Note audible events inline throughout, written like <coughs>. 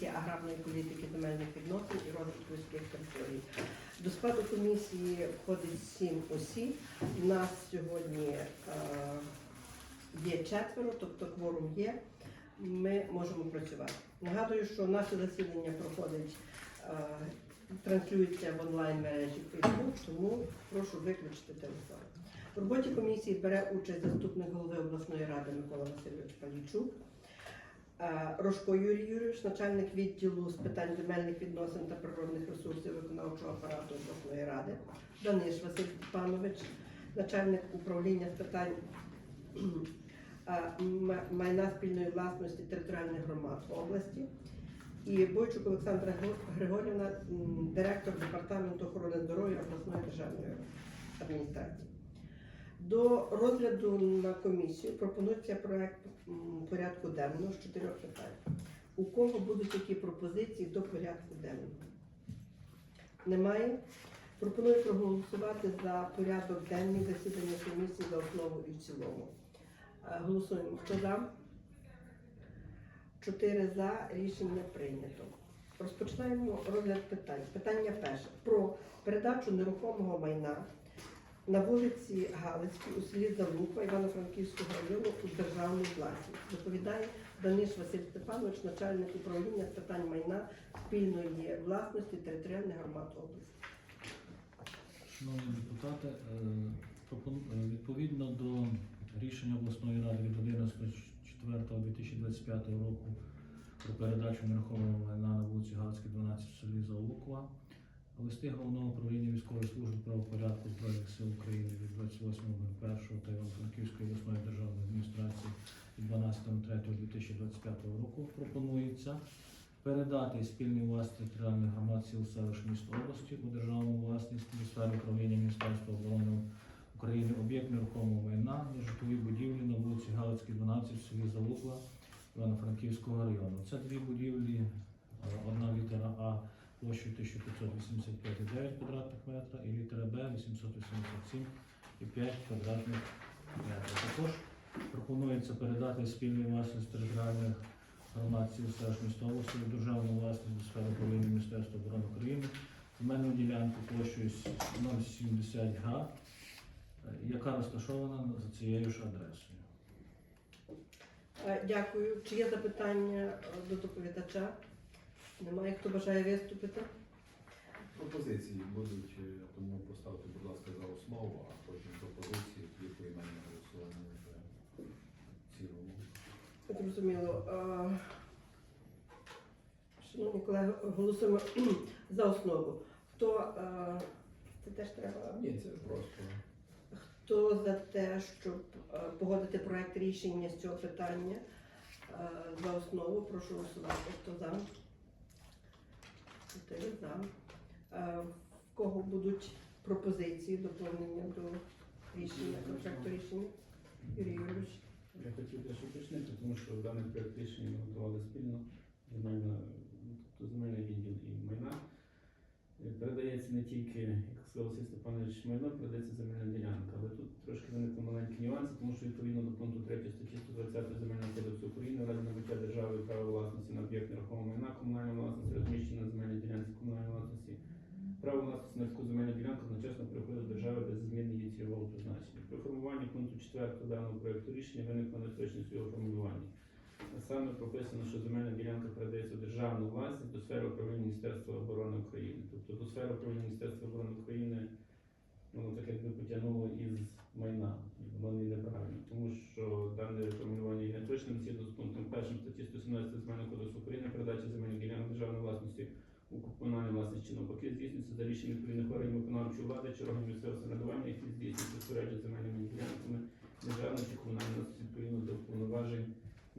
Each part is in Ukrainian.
комісія аграрної політики, земельних відносин і розвитку сільських територій. До складу комісії входить сім осіб. У нас сьогодні е, є четверо, тобто кворум є. Ми можемо працювати. Нагадую, що наше засідання проходить, е, транслюється в онлайн мережі Facebook, тому прошу виключити телефон. В роботі комісії бере участь заступник голови обласної ради Микола Васильович Палійчук. Е, Рожко Юрій Юрійович, начальник відділу з питань земельних відносин та природних ресурсів виконавчого апарату обласної ради, Даниш Василь Степанович, начальник управління з питань е, майна спільної власності територіальних громад області, і Бойчук Олександра Григорівна, директор департаменту охорони здоров'я обласної державної адміністрації. До розгляду на комісію пропонується проект порядку денного з чотирьох питань. У кого будуть які пропозиції до порядку денного? Немає. Пропоную проголосувати за порядок денний засідання комісії за основу і в цілому. Е, Голосуємо. Хто за? Чотири за. Рішення прийнято. Розпочинаємо розгляд питань. Питання перше. Про передачу нерухомого майна на вулиці Галицькій у селі Залупа Івано-Франківського району у державну власність. Доповідає Даниш Василь Степанович, начальник управління з питань майна спільної власності територіальних громад області. Шановні депутати, е, е, відповідно до рішення обласної ради від 11.04.2025 року про передачу нерухомого майна на вулиці Галицькій, 12 в селі Заулукова, листи головного управління військової служби правопорядку Збройних сил України від 28.01 та Івано-Франківської обласної державної адміністрації від 12.03.2025 року пропонується передати спільній власності територіальних громад сіл селищ міст області у державну власність у сфері управління Міністерства оборони України об'єкт нерухомого майна нежитлові будівлі на вулиці Галицькій, 12 в селі Залуква Івано-Франківського району. Це дві будівлі, е, одна літера А площею 1585,9 квадратних метра і літера Б 887,5 квадратних метрів. Також пропонується передати спільну власність територіальних громад сіл селищ міста області державну власність до сфери управління Міністерства оборони України земельну ділянку площею 070 га, яка розташована за цією ж адресою. Е, Дякую. Чи є запитання е, до доповідача? Немає. Хто бажає виступити? Пропозиції будуть, е, тому поставте, будь ласка, за основу, а потім пропозиції і поіменне голосування вже в цілому. Зрозуміло. Е, Шановні колеги, голосуємо <clears throat> за основу. Хто е, це теж треба? Ні, це просто Хто за те, щоб е, погодити проект рішення з цього питання е, за основу, прошу голосувати. Хто за? Чотири за. Е, В кого будуть пропозиції, доповнення до рішення, до рішення? Юрій Юрійович. Я хотів теж уточнити, тому що даний проєкт рішення ми готували спільно, земельна, тобто земельний відділ і майна. Е, Передається не тільки, сказав Василь Степанович, майно, передається земельна ділянка, але тут трошки виникли маленькі нюанси, тому що відповідно до пункту 3 статті 120 Земельного кодексу України ради набуття державою права власності на об'єкт нерухомого майна комунальної власності розміщено на ділянці комунальної власності. Право власності на таку земельну ділянку одночасно переходить до держави без зміни її цільового призначення. При формуванні пункту 4 даного проекту рішення виникла неточність його формулюванні. Саме прописано, що земельна ділянка передається державну власність до сфери управління Міністерства оборони України. Тобто до сфери управління Міністерства оборони України воно так якби потягнуло із майна, воно не неправильно, тому що дане формулювання є неточним згідно з пунктом 1 статті 117 Земельного кодексу України передача земельних ділянок державної власності у комунальній власності чи навпаки здійснюється за рішенням відповідних органів виконавчої влади чи органів місцевого самоврядування, які здійснюють розпорядження земельними ділянками державної чи комунальної власності відповідно до повноважень,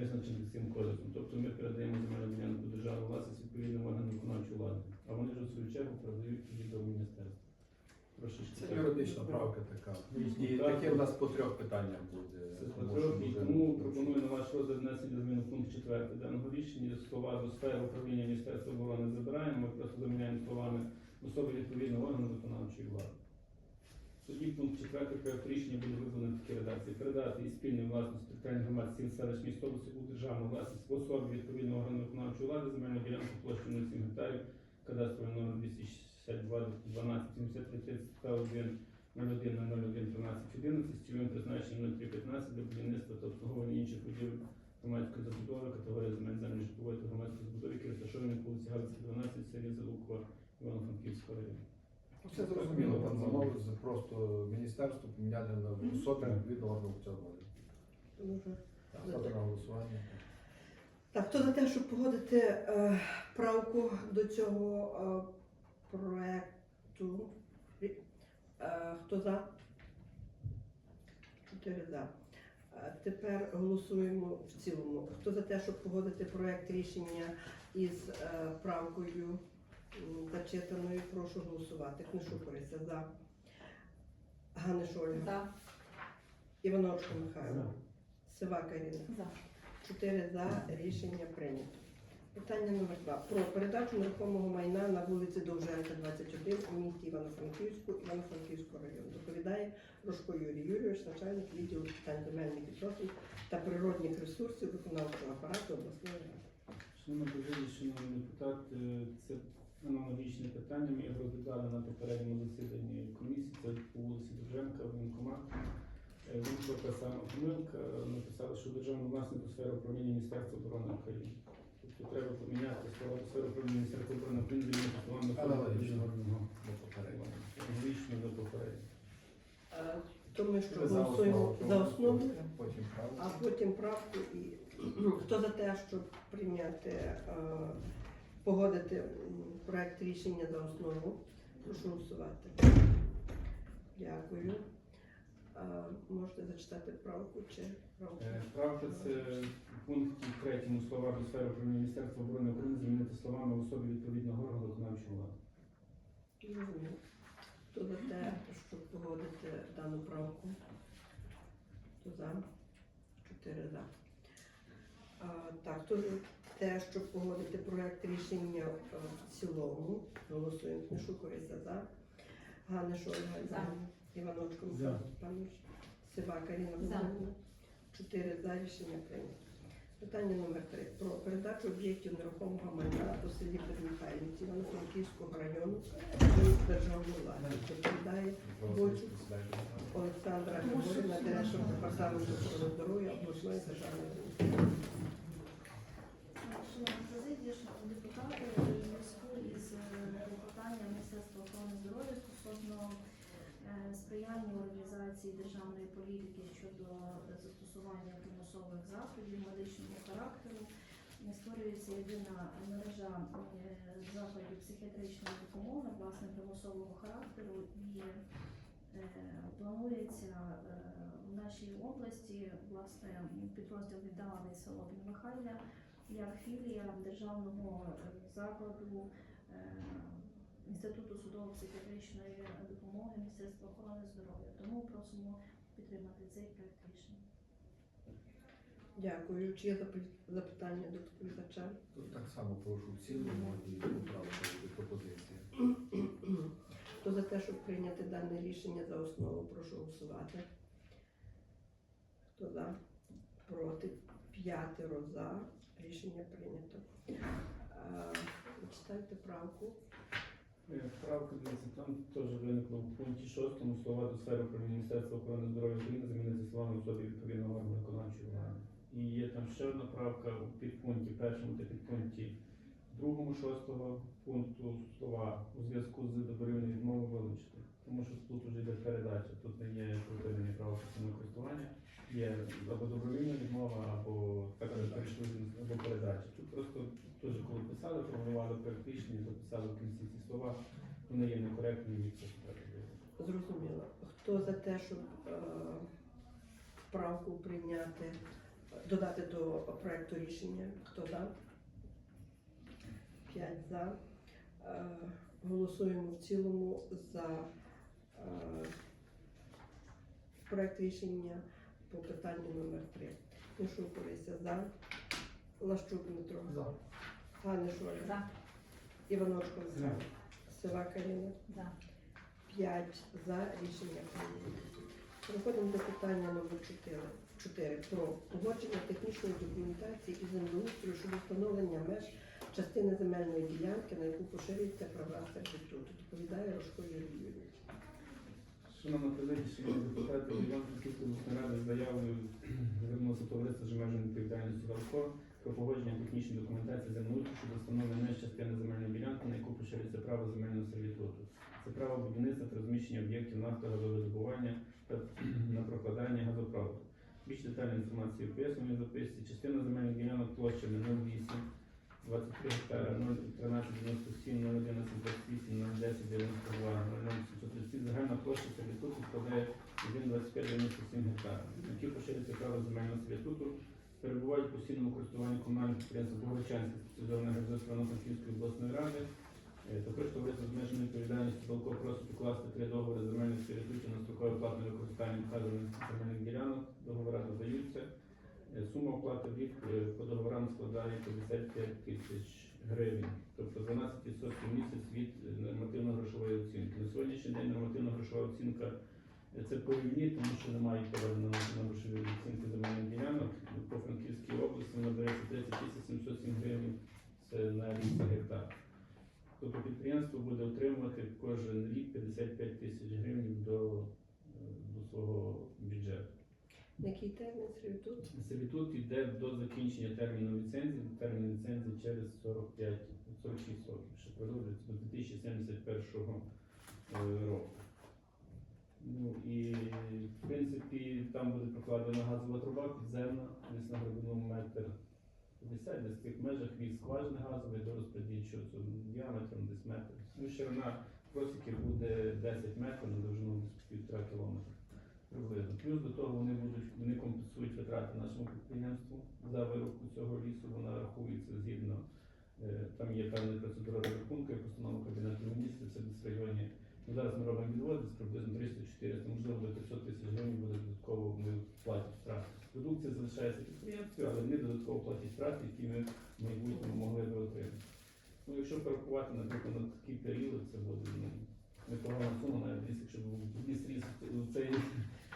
визначених цим кодексом. Тобто ми передаємо земельну ділянку державну власність відповідним органам виконавчої влади, а вони вже в свою чергу передають її до міністерства. Це юридична правка така. І таке в нас по трьох питаннях буде. Петро, і тому пропоную на ваш розгляд внесення зміни в пункт 4 даного рішення. Слова до сфери управління Міністерства оборони забираємо. Ми просто заміняємо словами особи відповідного органу виконавчої влади. Тоді пункт 4 проекту рішення буде виконано в такій редакції. Передати із спільної власності територіальних громад сіл селищ міст області у державну власність в особі відповідного органу виконавчої влади земельну ділянку площею 07 гектарів, кадастровий номер 262 12 73 31 01 01 13 11 з цільовим призначенням 0315 для будівництва та обслуговування інших будівель громадської забудови, категорії земель землі житлової та громадської забудови, які розташовані по вулиці Галицькій, 12 в селі Залукова, Івано-Франківського району. Все зрозуміло, там замовлення просто міністерство поміняли на особи відповідно органу цього. Дуже. Ставте на голосування. Так, хто за те, щоб погодити е, правку до цього е, проекту? Е, хто за? Чотири за. Е, тепер голосуємо в цілому. Хто за те, щоб погодити проект рішення із е, правкою зачитаною, прошу голосувати. Книшук Орися за. Ганиш Ольга. За. Івановичко Михайло. Сивака Ірина. За. Чотири за рішення прийнято. Питання номер два. Про передачу нерухомого майна на вулиці Довженка, 21 у місті Івано-Франківську, Івано-Франківського району. Доповідає Рожко Юрій Юрійович, начальник відділу питань земельних відносин та природних ресурсів виконавчого апарату обласної ради. Президія, шановні депутати, це аналогічне питання. Ми його розглядали на попередньому засіданні комісії. Це по вулиці Довженка, воєнкомат. Е, Вийшла та сама помилка. Написали, що державну власнику сферу управління Міністерства оборони України. Тобто треба поміняти слово сферу управління Міністерства оборони України Аналогічно. До попереднього. Аналогічно до попереднього. Е, То ми що голосуємо за основу, Потім правку. а потім правку і <clears throat> хто за те, щоб прийняти, е, погодити проект рішення за основу. Прошу голосувати. Дякую. А, можете зачитати правку чи правку? Е, Правка це в пункті третьому слова до сфери Міністерства оборони України замінити словами в особі відповідного органу виконавчої влади. Зрозуміло. Хто за те, щоб погодити дану правку? Хто за? Чотири за. А, так, хто за те, щоб погодити проект рішення е, в цілому? Голосуємо. Орися за. Ганиш Ольга за. Іваночко За. Михайло Степанович. Сивака Ірина За. Володимирівна. Чотири за рішення прийнято. Питання номер три. Про передачу об'єктів нерухомого майна у селі Бермихайлівці Івано-Франківського району державної власності. Відповідає Бойчук. Олександра Григорівна, директор департаменту охорони здоров'я обласної державної адміністрації. Шановні депутати, у зв'язку із е, Міністерства охорони здоров'я стосовно е, сприяння у реалізації державної політики щодо застосування примусових заходів медичного характеру, е, створюється єдина мережа е, заходів психіатричної допомоги, власне, примусового характеру. І е, планується е, в нашій області власне підрозділ віддалений село Підмихайлля як філія державного е, закладу е, Інституту судово-психіатричної допомоги Міністерства охорони здоров'я. Тому просимо підтримати цей проект рішення. Дякую. Чи є запитання до доповідача? Тут так само прошу в цілому і поправити буде пропозиція. Хто за те, щоб прийняти дане рішення за основу, прошу голосувати. Хто за? Проти? П'ятеро за. Рішення прийнято. Читайте правку. Е, Правка дивіться, там теж виникло в пункті 6 слова до сфери управління Міністерства охорони здоров'я України замінити словами особі відповідного органу виконавчої влади. І є там ще одна правка у підпункті першому та підпункті другому шостого пункту слова у зв'язку з добровільною відмовою вилучити. Тому що тут вже йде передача, тут не є припинення права користування, є або добровільна відмова, або або передача. Тут просто теж коли писали, формували рішення, записали в кінці ці слова, вони є некоректними і це. Зрозуміло. Хто за те, щоб е, правку прийняти, додати до проекту рішення? Хто за? П'ять за. Е, голосуємо в цілому за проект рішення по питанню номер 3. Мишук Олеся за. Лащук Дмитро. За. Ганиш Ольга. За. Іваночко За. Михайло. Сива Каріна. За. 5 за рішення прийнято. Переходимо до питання номер 4. 4 про погодження технічної документації і землеустрою щодо встановлення меж частини земельної ділянки, на яку поширюється права сервітуту. Доповідає Рожко Юрій Юрійович. Шановна президія, шановні депутати, <coughs> Іван Франківської міської ради з заявою звернулося товариство з обмеженою відповідальністю «Валко» про погодження технічної документації землеустрою щодо встановлення меж частини земельної ділянки, на яку поширюється право земельного сервітуту. Це право будівництва та розміщення об'єктів нафтогазовидобування та <clears throat> на прокладання газопроводу. Більш детальна інформація пояснює записці. Частина земельних ділянок площами 08, 23 гектара, 01397, 011 28, 010 92, 00737. Загальна площа сервітуту складає 1,2597 гектара. Які поширюється право земельного сервітуту, перебувають в постійному користуванні комунальних підприємств Богородчанської спеціалізованої організації Івано-Франківської обласної ради. Е, Також товариство з відповідальністю Балко просить укласти три договори земельних сервітутів на строкове платне використання вказаних земельних ділянок. Договори додаються. Е, Сума оплати в рік е, по договорам складає 55 тисяч гривень, тобто 12% в місяць від е, нормативно-грошової оцінки. На сьогоднішній день нормативно-грошова оцінка це по рівні, тому що немає проведено нормативно-грошової оцінки земельних ділянок. По Франківській області надається 30 тисяч 707 гривень, це на рік гектар. Тобто підприємство буде отримувати кожен рік 55 тисяч гривень до, до свого бюджету. Який термін сервітут? Сервітут йде до закінчення терміну ліцензії, термін ліцензії через 45, 46 років, що продовжується до 2071 е, року. Ну і в принципі там буде прокладена газова труба підземна, десь на глибину метр 50, десь в тих межах від скважини газової до розподільчого діаметром десь метр. Ну, ширина просіки буде 10 метрів на довжину десь півтора кілометра приблизно. Плюс до того вони будуть вони компенсують витрати нашому підприємству за вирубку цього лісу. Вона рахується згідно. е, Там є певна процедура рахунку, як постанова Кабінету міністрів, це десь в районі. Ну, зараз ми робимо відводи, це приблизно 300-400, можливо, до 500 тисяч гривень буде додатково вони платять втрати. Продукція залишається підприємстві, але вони додатково платять втрати, які ми в майбутньому могли би отримати. Ну, якщо порахувати, наприклад, на такий період, це буде ну, непогана сума, навіть якщо цей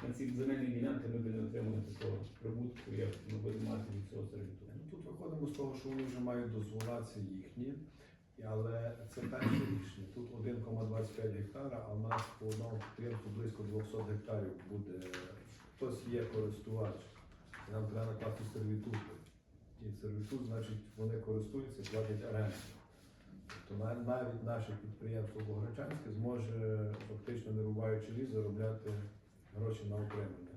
на ці земельні ділянки ми б не отримали такого прибутку, як ми будемо мати від цього сервітуту. Ну, Тут виходимо з того, що вони вже мають дозвола, їхні, але це перше рішення. Тут 1,25 гектара, а в нас по одному підприємству близько 200 гектарів буде. Хтось є користувач, нам треба накласти сервітути. І сервітут, значить, вони користуються, платять оренду. Тобто навіть наше підприємство Богородчанське зможе фактично не рубаючи ліс заробляти гроші на утримання.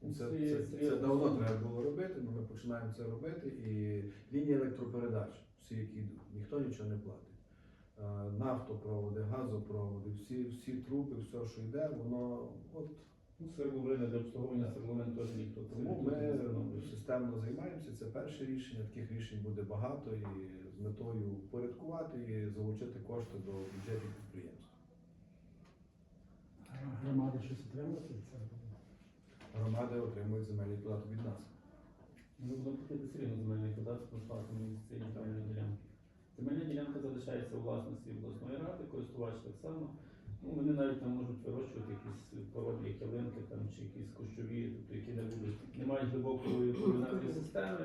Це, Це це, це давно треба було робити, але ми починаємо це робити. І лінії електропередач, всі, які йдуть, ніхто нічого не платить. Е, Нафтопроводи, газопроводи, всі, всі труби, все, що йде, воно от Ну, свердловини для обслуговування свердловин теж ніхто тому ми системно займаємося. Це перше рішення. Таких рішень буде багато і з метою впорядкувати і залучити кошти до бюджетів підприємств. Громади щось отримати від цього? Громади отримують земельний податок від нас. Ми будемо платити все рівно земельний податок на платимо з цієї земельної ділянки. Земельна ділянка залишається у власності обласної ради, користувач так само. Ну, вони навіть там можуть вирощувати якісь породи, як ялинки там, чи якісь кущові, тобто, які не будуть, не мають глибокої координатної системи,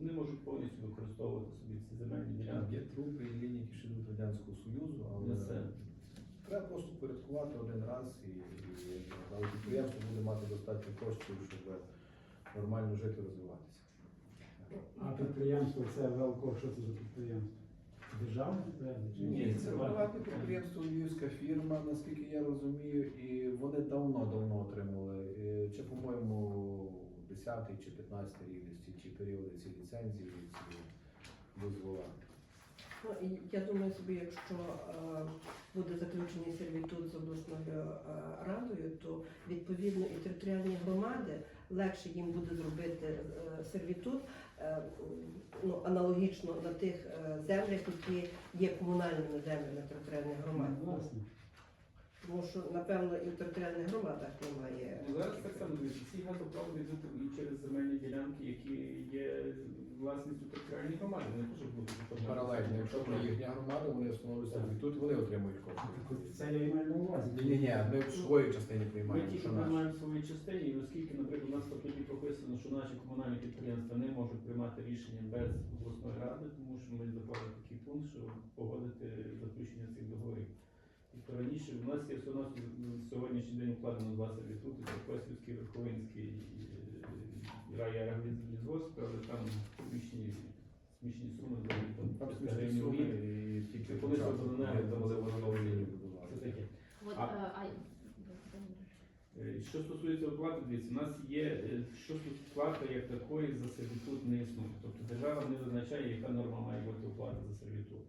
вони можуть повністю використовувати собі ці земельні ділянки. Є труби і лінії, які ще йдуть Радянського Союзу, але себе. Треба просто порядкувати один раз і, і але підприємство буде мати достатньо коштів, щоб нормально жити і розвиватися. А підприємство це велко, що це за підприємство? Державне підприємство? чи Ні, Це приватне підприємство, львівська фірма, наскільки я розумію, і вони давно-давно отримали, е, чи, по-моєму, 10 чи 15 рік десь ці- ці періоди, ці ліцензії, ці дозвола. Я думаю собі, якщо е, буде заключений сервітут з обласною е, радою, то відповідно і територіальні громади легше їм буде зробити е, сервітут ну, аналогічно на тих землях, які є комунальними землями територіальних громад. Ну. Тому що, напевно, і в територіальних громадах немає. Ну, зараз так само всі газопроводи йдуть через земельні ділянки, які є власністю територіальної громади. Вони теж будуть. Паралельно, якщо це їхня громада, вони встановлюють сервітут, вони отримують кошти. Це я і маю на увазі. Ні, ні, ми в своїй частині Ми приймаємо, тільки що наш. приймаємо в своїй частині, і оскільки, наприклад, у нас в прописано, що наші комунальні підприємства не можуть приймати рішення без обласної ради, тому що ми заклали такий пункт, що погодити заключення цих договорів. Тобто раніше у нас є все на сьогоднішній день укладено два сервітути, це Косівський, Верховинський і райагролізвозк, але там смішні, смішні суми, за там Там 300 смішні суми і тільки Колись коли там вони заборонено. лінію Це таке. От, А- е, а, Е, Що стосується оплати, дивіться, у нас є е, що тут сплата як такої за сервітут не існує. Тобто держава не визначає, яка норма має бути оплата за сервітут.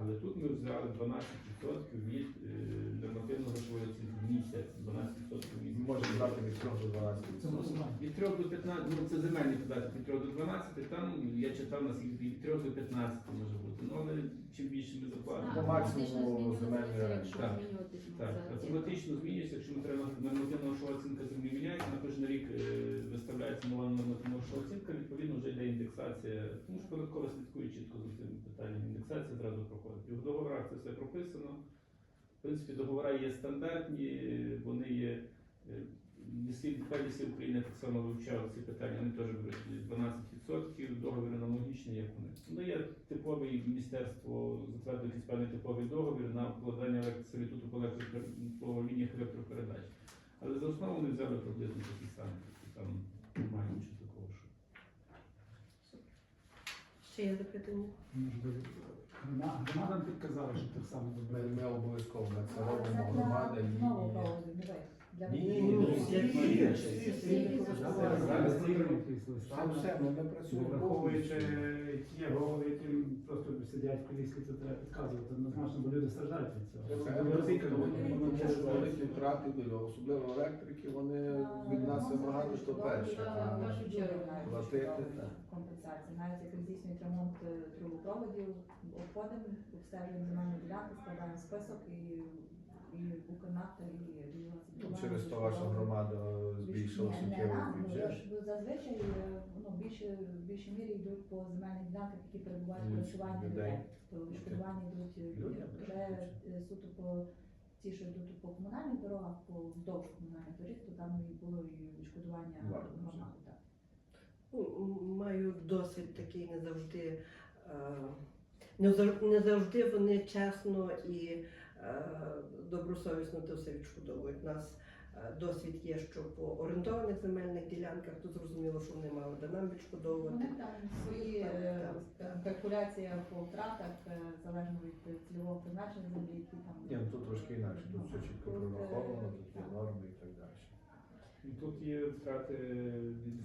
Але тут ми взяли 12% від е, нормативного грошової оцінки в місяць, 12% в Ми місяць. можемо брати від 3 до 12 Це. Від 3 до 15, ну це земельний податок від 3 до 12, там я читав наскільки від 3 до 15 може бути. Ну але чим більше ми заплатимо. По максимуму земельної ренти. Так. Так, автоматично змінюється, якщо ми треба нормативна грошова оцінка землі міняється, на кожен рік е, виставляється нова нормативна грошова оцінка, відповідно вже йде індексація, тому що податкова слідкує чітко за цим питанням. Індексація зразу проходить. Договорах це все прописано. В принципі, договори є стандартні, вони є. е, Лісів, лісів України так само вивчав ці питання, вони теж беруть 12%, договір аналогічний, як вони. Ну, є типовий міністерство затвердило якийсь певний типовий договір на вкладання електросервітуту по, по лініях електропередач. Але за основу вони взяли приблизно такі самі, там немає нічого такого, що. Ще є запитання? Можливо, грома- Громадам підказали, що так само Ми, добре. ми обов'язково ми це робимо, громада і... Знову проводимо, давай. Для Ні, Ні, ні, ні, всі, всі, всі, всі, всі. всі Зараз користувалися. зараз тільки якісь листа. Все, все, ми, ми працюємо. Враховуючи ті голови, які просто сидять в кріслі, це треба підказувати. Однозначно, бо люди страждають від цього. Це вони- дуже великі втрати, особливо електрики, вони від нас вимагають, то перше. а В першу чергу платити, навіть так. компенсація. Навіть як здійснюють ремонт е, трубопроводів, обходимо, обстежуємо земельні ділянки, складаємо список і, і Укрнафта, і Ну, Через то ваша громада збільшила Ні, не суттєво ну, бюджет. зазвичай е, ну, більше, в більшій мірі йдуть по земельних ділянках, які перебувають в користуванні людей. То відшкодування йдуть е, так, Вже е, суто по ті, що йдуть по комунальних дорогах, по вздовж комунальних доріг, то там і було і відшкодування громади. так. Ну, Маю досвід такий не завжди. е, Не завжди вони чесно і е, добросовісно то все відшкодовують. У нас е, досвід є, що по орендованих земельних ділянках, то зрозуміло, що вони мали би нам відшкодовувати. Вони там свої е, Так, так. калькуляція по втратах, е, залежно від е, цільового призначення землі, які там. Ні, ну тут трошки інакше, тут все чітко прораховано, тут є норми і так далі. І тут є втрати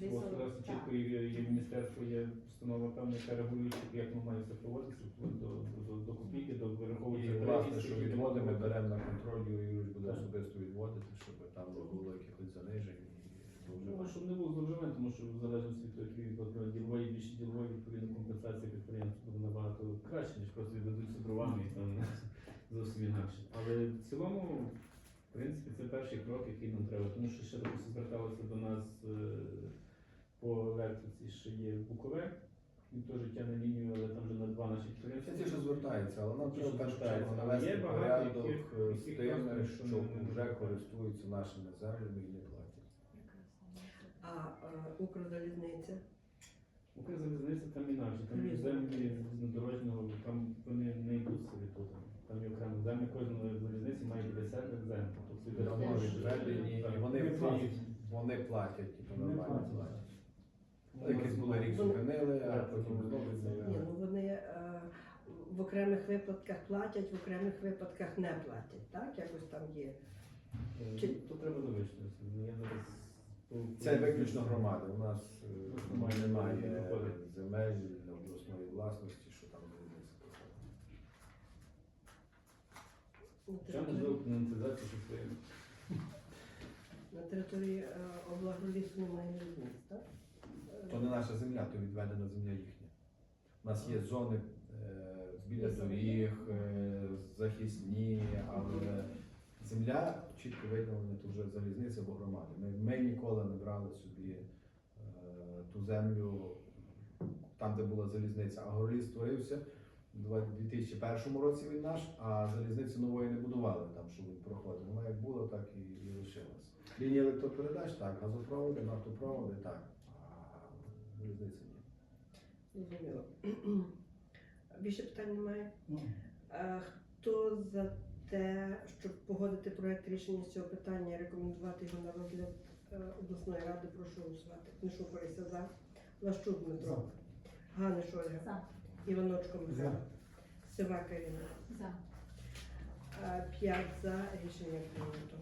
від господарства, чітко є, є міністерство, є установа певна, яка регулює, як ми маємо це проводитися, до, до, до копійки, до І вираховується власне, що скільки відводимо, беремо на контроль, Юрій буде Так. особисто відводити, щоб там не було якихось занижень і Ну, зловживань. щоб не було зловживань, тому що в залежності від того, відповідно ділової, більше ділової, відповідно компенсація підприємств буде набагато краще, ніж просто віддадуться дровами і там <laughs> зовсім інакше. Але в цілому, в принципі, це перший крок, який нам треба. Тому що ще допустим, зверталися до нас е, по електриці, що є Букове, він теж тягне лінію, але там вже на два наші Це підприємства. ті, що звертаються, але нам Ті, треба першу чергу навести є порядок з яких тими, що вже користуються нашими землями і не платять. А е, Укрзалізниця. Укрзалізниця там інакше, там є землі з дорожнього, там вони не йдуть собі тут. Там є окремо землі, кожної залізниці має 50 землі. Тобто собі відведені, так. і вони платять. вони платять, то Не нормально платять. платять. Тому Якийсь були рік Вони- зупинили, а потім знову Ні, ну вони е, в окремих випадках платять, в окремих випадках не платять. Так, якось там є. Е, Чи- То треба довищити. Я зараз Це виключно громада. У нас е, Просто немає- немає не виходить. земель обласної власності, що там залізниця посадить. На Ще території, можливо монетизація, що це на території е, немає різниць, так? То не наша земля, то відведена земля їхня. У нас є зони е, біля доріг, е, захисні, але земля чітко виділена, то вже залізниця або громада. Ми, ми ніколи не брали собі е, ту землю там, де була залізниця. А Гороліс створився у 2001 році він наш, а залізниці нової не будували там, щоб він проходив. Вона як була, так і, і лишилась. Лінії електропередач, так, газопроводи, нафтопроводи, так. А залізниці ні. Зрозуміло. <clears throat> Більше питань немає. Ну, А Хто за те, щоб погодити проект рішення з цього питання, рекомендувати його на розгляд е, обласної ради, прошу голосувати. Книшук Борися за. Лащук Дмитро. Ганиш Ольга. За. Іваночко Михайло. За. Сивака Ірина. За. П'ять за рішення прийнято.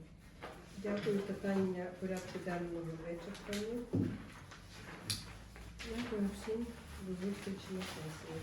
Дякую. Питання порядку денного вичерпані. Дякую всім. До зустрічі на сесії.